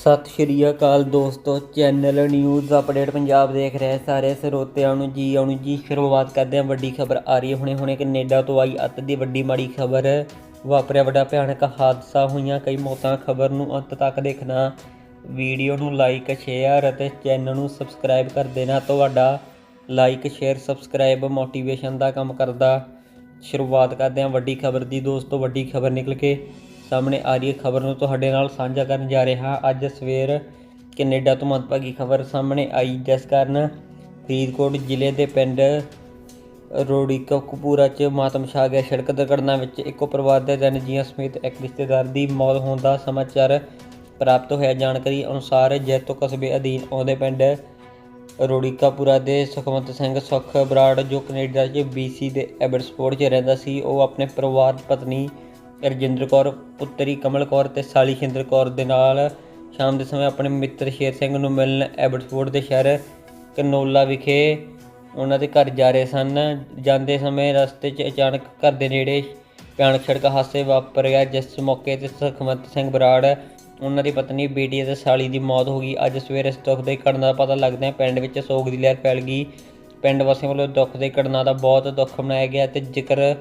ਸਤਿ ਸ਼੍ਰੀ ਅਕਾਲ ਦੋਸਤੋ, channel news update Punjab ਦੇਖ ਰਹੇ ਸਾਰੇ ਸਰੋਤਿਆਂ ਨੂੰ ਜੀ ਆਉਣ ਜੀ, ਸ਼ੁਰੂਆਤ ਕਰਦੇ ਹਾਂ ਵੱਡੀ ਖਬਰ ਆ ਰਹੀ ਹੈ। ਹੁਣੇ ਹੁਣੇ ਕੈਨੇਡਾ ਤੋਂ ਆਈ ਅੱਤ ਦੀ ਵੱਡੀ ਮਾੜੀ ਖਬਰ, ਵਾਪਰਿਆ ਵੱਡਾ ਭਿਆਨਕ ਹਾਦਸਾ ਹੋਈਆਂ ਕਈ ਮੌਤਾਂ, ਖਬਰ ਨੂੰ ਅੰਤ ਤੱਕ ਦੇਖਣਾ, ਵੀਡੀਓ ਨੂੰ ਲਾਈਕ, ਸ਼ੇਅਰ ਅਤੇ ਚੈਨਲ ਨੂੰ ਸਬਸਕ੍ਰਾਈਬ ਕਰ ਦੇਣਾ, ਤੁਹਾਡਾ ਲਾਈਕ, ਸ਼ੇਅਰ, ਸਬਸਕ੍ਰਾਈਬ ਮੋਟੀਵੇਸ਼ਨ ਦਾ ਕੰਮ ਕਰਦਾ। ਸ਼ੁਰੂਆਤ ਕਰਦੇ ਹਾਂ ਵੱਡੀ ਖਬਰ ਦੀ, ਦੋਸਤੋ ਵੱਡੀ ਖਬਰ ਨਿਕਲ ਕੇ ਸਾਹਮਣੇ ਆ ਰਹੀ ਹੈ ਖਬਰ ਨੂੰ ਤੁਹਾਡੇ ਨਾਲ ਸਾਂਝਾ ਕਰਨ ਜਾ ਰਿਹਾ ਹਾਂ। ਅੱਜ ਸਵੇਰ ਕੈਨੇਡਾ ਤੋਂ ਮੰਦਭਾਗੀ ਖਬਰ ਸਾਹਮਣੇ ਆਈ, ਜਿਸ ਕਾਰਨ ਫਰੀਦਕੋਟ ਜ਼ਿਲ੍ਹੇ ਦੇ ਪਿੰਡ ਰੋੜੀਕਾ ਕਪੂਰਾ ਚ ਮਾਤਮ ਛਾ ਗਿਆ। ਸੜਕ ਦੁਰਘਟਨਾ ਵਿੱਚ ਇੱਕੋ ਪਰਿਵਾਰ ਦੇ ਤਿੰਨ ਜੀਆਂ ਸਮੇਤ ਇੱਕ ਰਿਸ਼ਤੇਦਾਰ ਦੀ ਮੌਤ ਹੋਣ ਦਾ ਸਮਾਚਾਰ ਪ੍ਰਾਪਤ ਹੋਇਆ। ਜਾਣਕਾਰੀ ਅਨੁਸਾਰ ਜੈਤੋ ਕਸਬੇ ਅਧੀਨ ਆਉਂਦੇ ਪਿੰਡ ਰੋੜੀਕਾਪੁਰਾ ਦੇ ਸੁਖਵੰਤ ਸਿੰਘ ਸੁਖ ਬਰਾੜ, ਜੋ ਕੈਨੇਡਾ 'ਚ BC ਦੇ ਐਬਰਸਪੋਰਟ 'ਚ ਰਹਿੰਦਾ ਸੀ, ਉਹ ਆਪਣੇ ਪਰਿਵਾਰ, ਪਤਨੀ ਰਜਿੰਦਰ ਕੌਰ, ਪੁੱਤਰੀ ਕਮਲ ਕੌਰ ਤੇ ਸਾਲੀ ਸ਼ਿੰਦਰ ਕੌਰ ਦੇ ਨਾਲ ਸ਼ਾਮ ਦੇ ਸਮੇਂ ਆਪਣੇ ਮਿੱਤਰ ਸ਼ੇਰ ਸਿੰਘ ਨੂੰ ਮਿਲਣ ਐਬਰਸਪੋਰਟ ਦੇ ਸ਼ਹਿਰ ਕਨੋਲਾ ਵਿਖੇ ਉਹਨਾਂ ਦੇ ਘਰ ਜਾ ਰਹੇ ਸਨ। ਜਾਂਦੇ ਸਮੇਂ ਰਸਤੇ 'ਚ ਅਚਾਨਕ ਘਰ ਦੇ ਨੇੜੇ ਭਿਆਨਕ ਸੜਕ ਹਾਦਸੇ ਵਾਪਰ ਗਿਆ, ਜਿਸ ਮੌਕੇ ਤੇ ਸੁਖਵੰਤ ਸਿੰਘ ਬਰਾੜ, ਉਹਨਾਂ ਦੀ ਪਤਨੀ ਬੇਟੀ ਅਤੇ ਸਾਲੀ ਦੀ ਮੌਤ ਹੋ ਗਈ। ਅੱਜ ਸਵੇਰੇ ਇਸ ਦੁੱਖ ਦੇ ਘਟਨਾ ਦਾ ਪਤਾ ਲੱਗਦਿਆਂ ਪਿੰਡ ਵਿੱਚ ਸੋਗ ਦੀ ਲਹਿਰ ਫੈਲ ਗਈ। ਪਿੰਡ ਵਾਸੀਆਂ ਵੱਲੋਂ ਦੁੱਖ ਦੇ ਘਟਨਾ ਦਾ ਬਹੁਤ ਦੁੱਖ ਮਨਾਇਆ ਗਿਆ ਤੇ ਜ਼ਿਕਰ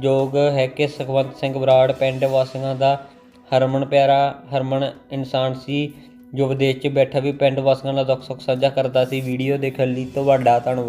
ਯੋਗ ਹੈ ਕਿ ਸੁਖਵੰਤ ਸਿੰਘ ਬਰਾੜ ਪਿੰਡ ਵਾਸੀਆਂ ਦਾ ਹਰਮਨ ਪਿਆਰਾ, ਹਰਮਨ ਇਨਸਾਨ ਸੀ, ਜੋ ਵਿਦੇਸ਼ 'ਚ ਬੈਠਾ ਵੀ ਪਿੰਡ ਵਾਸੀਆਂ ਨਾਲ ਦੁੱਖ ਸੁੱਖ ਸਾਂਝਾ ਕਰਦਾ ਸੀ। ਵੀਡੀਓ ਦੇਖਣ ਲਈ ਤੁਹਾਡਾ ਧੰਨਵਾਦ।